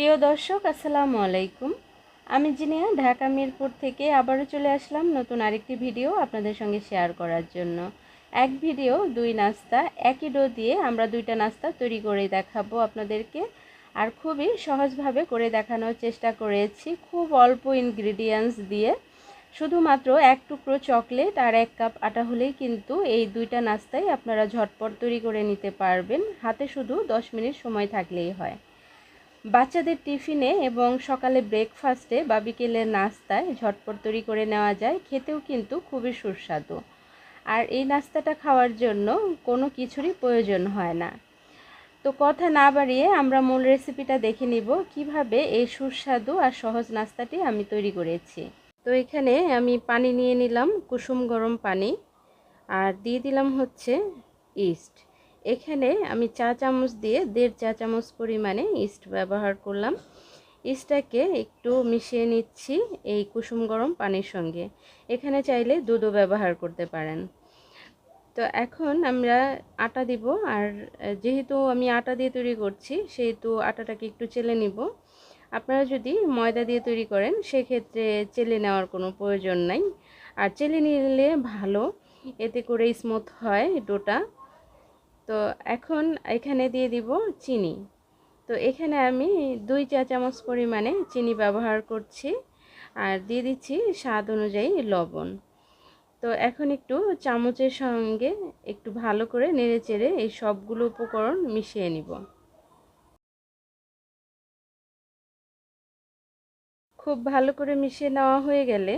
প্রিয় দর্শক, আসসালামু আলাইকুম। আমি জিনিয়া, ঢাকা মিরপুর থেকে আবারও চলে আসলাম নতুন আরেকটি ভিডিও আপনাদের সঙ্গে শেয়ার করার জন্য। এক ভিডিও, দুই নাস্তা, একই ডো দিয়ে আমরা দুইটা নাস্তা তৈরি করে দেখাবো আপনাদেরকে। আর খুবই সহজভাবে করে দেখানোর চেষ্টা করেছি, খুব অল্প ইনগ্রিডিয়েন্টস দিয়ে। শুধুমাত্র এক টুকরো চকলেট আর এক কাপ আটা হলেই কিন্তু এই দুইটা নাস্তাই আপনারা ঝটপট তৈরি করে নিতে পারবেন। হাতে শুধু দশ মিনিট সময় থাকলেই হয়। বাচ্চাদের টিফিনে এবং সকালে ব্রেকফাস্টে বা বিকেলের নাস্তায় ঝটপট তৈরি করে নেওয়া যায়, খেতেও কিন্তু খুবই সুস্বাদু। আর এই নাস্তাটা খাওয়ার জন্য কোনো কিছুরই প্রয়োজন হয় না। তো কথা না বাড়িয়ে আমরা মূল রেসিপিটা দেখে নিব, কীভাবে এই সুস্বাদু আর সহজ নাস্তাটি আমি তৈরি করেছি। তো এখানে আমি পানি নিয়ে নিলাম, কুসুম গরম পানি, আর দিয়ে দিলাম হচ্ছে ইস্ট এখানে আমি চা চামচ দিয়ে দেড় চা চামচ পরিমাণে ইস্ট ব্যবহার করলাম। ইস্টটাকে একটু মিশিয়ে নিচ্ছি এই কুসুম গরম পানির সঙ্গে। এখানে চাইলে দুধও ব্যবহার করতে পারেন। তো এখন আমরা আটা দিব আর যেহেতু আমি আটা দিয়ে তৈরি করছি, সেহেতু আটাটাকে একটু চেলে নিব। আপনারা যদি ময়দা দিয়ে তৈরি করেন, সেক্ষেত্রে চেলে নেওয়ার কোনো প্রয়োজন নাই। আর চেলে নিলে ভালো, এতে করে স্মুথ হয় ডোটা। তো এখন এখানে দিয়ে দিব চিনি। তো এখানে আমি দুই চা চামচ পরিমাণে চিনি ব্যবহার করছি আর দিয়ে দিচ্ছি স্বাদ অনুযায়ী লবণ। তো এখন একটু চামচের সঙ্গে একটু ভালো করে নেড়ে চেড়ে এই সবগুলো উপকরণ মিশিয়ে নিব। খুব ভালো করে মিশিয়ে নেওয়া হয়ে গেলে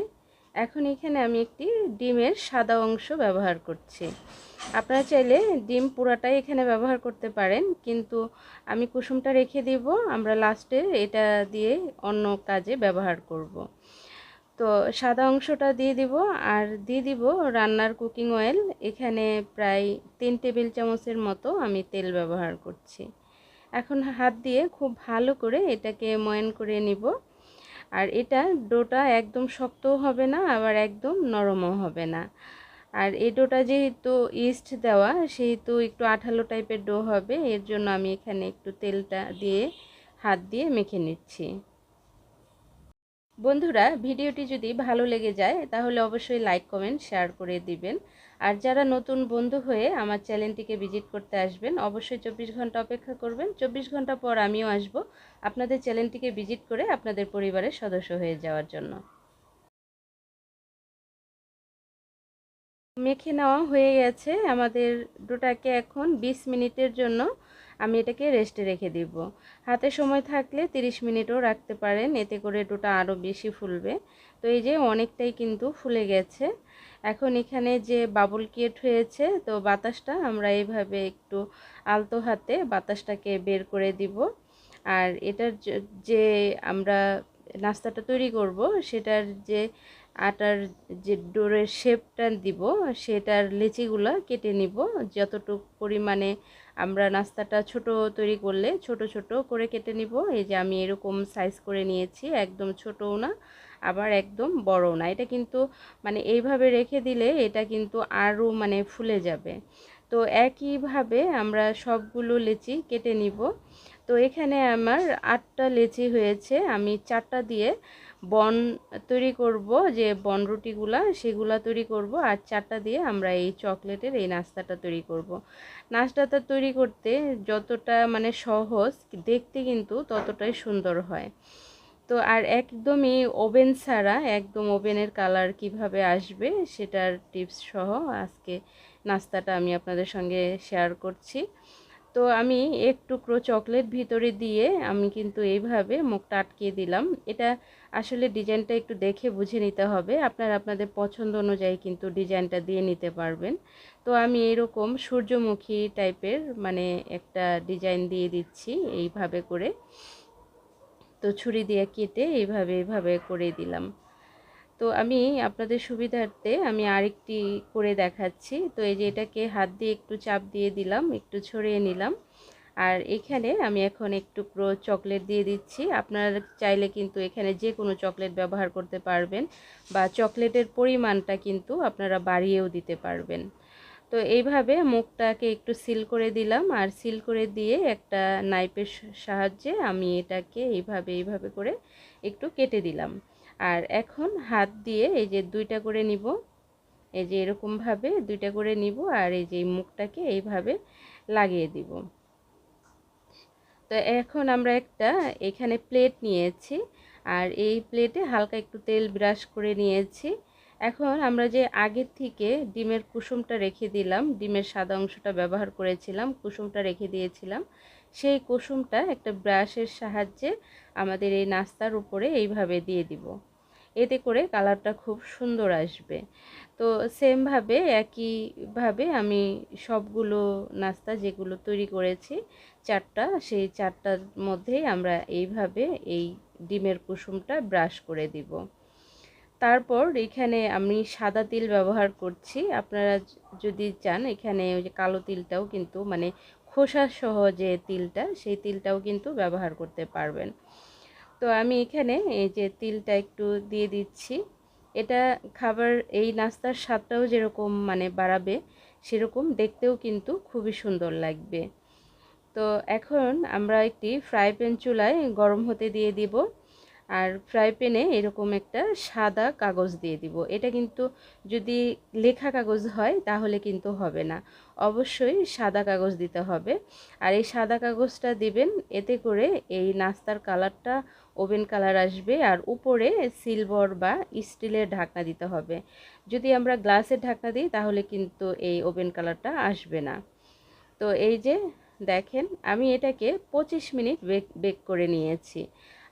এখন এখানে আমি একটি ডিমের সাদা অংশ ব্যবহার করছি। আপনারা চাইলে ডিম পুরাটাই এখানে ব্যবহার করতে পারেন, কিন্তু আমি কুসুমটা রেখে দিব। আমরা লাস্টে এটা দিয়ে অন্য কাজে ব্যবহার করব। তো সাদা অংশটা দিয়ে দিব, আর দিয়ে দিব রান্নার কুকিং অয়েল এখানে প্রায় তিন টেবিল চামচের মতো আমি তেল ব্যবহার করছি। এখন হাত দিয়ে খুব ভালো করে এটাকে ময়ন করে নিব। আর এটা ডোটা একদম শক্তও হবে না, আবার একদম নরমও হবে না। আর এই ডোটা যেহেতু ইস্ট দেওয়া, সেহেতু একটু আঠালো টাইপের ডো হবে, এর জন্য আমি এখানে একটু তেলটা দিয়ে, হাত দিয়ে মেখে নিচ্ছি। বন্ধুরা, ভিডিওটি যদি ভালো লেগে যায়, তাহলে অবশ্যই লাইক, কমেন্ট, শেয়ার করে দিবেন। আর যারা নতুন বন্ধু হয়ে আমার চ্যানেলটিকে ভিজিট করতে আসবেন, অবশ্যই চব্বিশ ঘণ্টা অপেক্ষা করবেন। চব্বিশ ঘণ্টা পর আমিও আসব আপনাদের চ্যানেলটিকে ভিজিট করে আপনাদের পরিবারের সদস্য হয়ে যাওয়ার জন্য। মেখে নেওয়া হয়ে গেছে আমাদের ডোটাকে এখন ২০ মিনিটের জন্য। আমি এটাকে রেস্টে রেখে দিব। হাতে সময় থাকলে 30 মিনিটও রাখতে পারেন, এতে করে ডোটা আরও বেশি ফুলবে। তো এই যে অনেকটাই কিন্তু ফুলে গেছে। এখন এখানে যে বাবুল কেট হয়েছে, তো বাতাসটা আমরা এইভাবে একটু আলতো হাতে বাতাসটাকে বের করে দিব। আর এটার যে আমরা নাস্তাটা তৈরি করব, সেটার যে আটার যে ডোরের শেপটা দিব, সেটার লেচিগুলো কেটে নিব। যতটুকু পরিমাণে আমরা নাস্তাটা ছোট তৈরি করলে ছোট ছোট করে কেটে নিব। এই যে আমি এরকম সাইজ করে নিয়েছি, একদম ছোটও না, আবার একদম বড়ও না। এটা কিন্তু মানে এইভাবে রেখে দিলে এটা কিন্তু আরও মানে ফুলে যাবে। তো একইভাবে আমরা সবগুলো লেচি কেটে নিব। তো এখানে আমার আটটা লেচি হয়েছে। আমি চারটা দিয়ে বন তৈরি করব, যে বন রুটিগুলা সেগুলা তৈরি করব, আর চারটা দিয়ে আমরা এই চকলেটের এই নাস্তাটা তৈরি করব। নাস্তাটা তৈরি করতে যতটা মানে সহজ, দেখতে কিন্তু ততটাই সুন্দর হয়। তো আর একদমই ওভেন ছাড়া, একদম ওভেনের কালার কীভাবে আসবে সেটার টিপস সহ আজকে নাস্তাটা আমি আপনাদের সঙ্গে শেয়ার করছি। তো আমি এক টুকরো চকলেট ভিতরে দিয়ে আমি কিন্তু এইভাবে মুখটা আটকিয়ে দিলাম। এটা আসলে ডিজাইনটা একটু দেখে বুঝে নিতে হবে। আপনারা আপনাদের পছন্দ অনুযায়ী কিন্তু ডিজাইনটা দিয়ে নিতে পারবেন। তো আমি এরকম সূর্যমুখী টাইপের মানে একটা ডিজাইন দিয়ে দিচ্ছি এইভাবে করে। তো ছুরি দিয়ে কেটে এইভাবে এইভাবে করে দিলাম। তো আমি আপনাদের সুবিধার্থে আমি আরেকটি করে দেখাচ্ছি। তো এই যে এটাকে হাত দিয়ে একটু চাপ দিয়ে দিলাম, একটু ছড়িয়ে নিলাম। আর এখানে আমি এখন একটু পুরো চকলেট দিয়ে দিচ্ছি। আপনারা চাইলে কিন্তু এখানে যে কোনো চকলেট ব্যবহার করতে পারবেন বা চকলেটের পরিমাণটা কিন্তু আপনারা বাড়িয়েও দিতে পারবেন। তো এইভাবে মুখটাকে একটু সিল করে দিলাম আর সিল করে দিয়ে একটা নাইপের সাহায্যে আমি এটাকে এইভাবে এইভাবে করে একটু কেটে দিলাম। আর এখন হাত দিয়ে এই যে দুইটা করে নিব। এই যে এরকমভাবে দুইটা করে নিব আর এই যে মুখটাকে এইভাবে লাগিয়ে দিব। তো এখন আমরা একটা এখানে প্লেট নিয়েছি আর এই প্লেটে হালকা একটু তেল ব্রাশ করে নিয়েছি। এখন আমরা যে আগের থেকে ডিমের কুসুমটা রেখে দিলাম, ডিমের সাদা অংশটা ব্যবহার করেছিলাম, কুসুমটা রেখে দিয়েছিলাম। সেই কুসুমটা একটা ব্রাশের সাহায্যে আমাদের এই নাস্তার উপরে এইভাবে দিয়ে দিব। এতে করে কালারটা খুব সুন্দর আসবে। তো সেমভাবে একইভাবে আমি সবগুলো নাস্তা যেগুলো তৈরি করেছি, চারটা, সেই চারটার মধ্যেই আমরা এইভাবে এই ডিমের কুসুমটা ব্রাশ করে দিব। তারপর এখানে আমি সাদা তিল ব্যবহার করছি। আপনারা যদি চান, এখানে ওই যে কালো তিলটাও কিন্তু মানে খোসা সহ যে তিলটা, সেই তিলটাও কিন্তু ব্যবহার করতে পারবেন। তো আমি এখানে এই যে তিলটা একটু দিয়ে দিচ্ছি। এটা খাবার এই নাস্তার স্বাদটাও যেরকম মানে বাড়াবে, সেরকম দেখতেও কিন্তু খুবই সুন্দর লাগবে। তো এখন আমরা একটি ফ্রাই প্যান চুলায় গরম হতে দিয়ে দিব আর ফ্রাই প্যানে এরকম একটা সাদা কাগজ দিয়ে দিব। এটা কিন্তু যদি লেখা কাগজ হয় তাহলে কিন্তু হবে না। অবশ্যই সাদা কাগজ দিতে হবে। আর এই সাদা কাগজটা দিবেন, এতে করে এই নাস্তার কালারটা ওভেন কালার আসবে আর উপরে সিলভার বা স্টিলের ঢাকনা দিতে হবে। যদি আমরা গ্লাসের ঢাকনা দিই তাহলে কিন্তু এই ওভেন কালারটা আসবে না। তো এই যে দেখেন, আমি এটাকে পঁচিশ মিনিট বেক বেক করে নিয়েছি।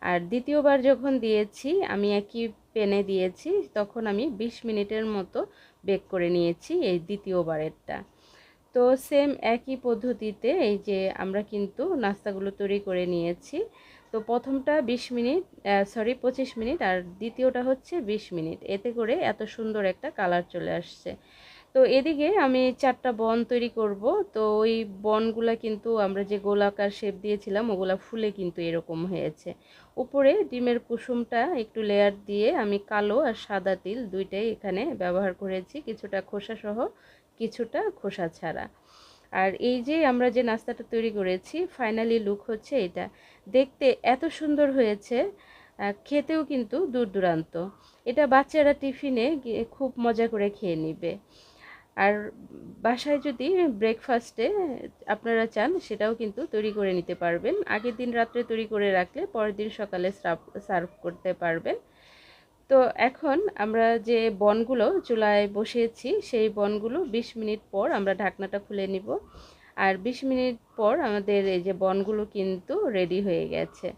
আর দ্বিতীয়বার যখন দিয়েছি, আমি একই পেনে দিয়েছি, তখন আমি ২০ মিনিটের মতো বেক করে নিয়েছি এই দ্বিতীয়বারেরটা। তো সেম একই পদ্ধতিতে এই যে আমরা কিন্তু নাস্তাগুলো তৈরি করে নিয়েছি। তো প্রথমটা ২০ মিনিট সরি পঁচিশ মিনিট আর দ্বিতীয়টা হচ্ছে ২০ মিনিট। এতে করে এত সুন্দর একটা কালার চলে আসছে। তো এদিকে আমি চারটা বন তৈরি করব। তো ওই বনগুলা কিন্তু আমরা যে গোলাকার শেপ দিয়েছিলাম, ওগুলা ফুলে কিন্তু এরকম হয়েছে। উপরে ডিমের কুসুমটা একটু লেয়ার দিয়ে আমি কালো আর সাদা তিল দুইটাই এখানে ব্যবহার করেছি। কিছুটা খোসা সহ কিছুটা খোসা ছাড়া। আর এই যে আমরা যে নাস্তাটা তৈরি করেছি ফাইনালি লুক হচ্ছে এটা। দেখতে এত সুন্দর হয়েছে খেতেও কিন্তু দূর দূরান্ত এটা বাচ্চারা টিফিনে খুব মজা করে খেয়ে নিবে। আর বাসায় যদি ব্রেকফাস্টে আপনারা চান, সেটাও কিন্তু তৈরি করে নিতে পারবেন। আগের দিন রাত্রে তৈরি করে রাখলে পরের দিন সকালে সার্ভ করতে পারবেন। তো এখন আমরা যে বনগুলো চুলায় বসিয়েছি, সেই বনগুলো ২০ মিনিট পর আমরা ঢাকনাটা খুলে নিব। আর ২০ মিনিট পর আমাদের এই যে বনগুলো কিন্তু রেডি হয়ে গেছে।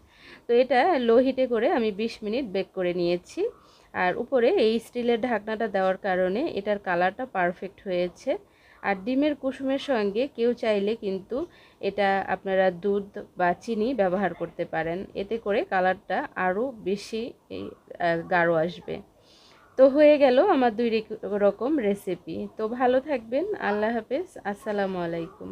তো এটা লো হিটে করে আমি ২০ মিনিট বেক করে নিয়েছি। আর উপরে এই স্টিলের ঢাকনাটা দেওয়ার কারণে এটার কালারটা পারফেক্ট হয়েছে। আর ডিমের কুসুমের সঙ্গে কেউ চাইলে কিন্তু এটা আপনারা দুধ বা চিনি ব্যবহার করতে পারেন। এতে করে কালারটা আরও বেশি গাঢ় আসবে। তো হয়ে গেল আমার দুই রকম রেসিপি তো ভালো থাকবেন। আল্লাহ হাফেজ। আসসালামু আলাইকুম।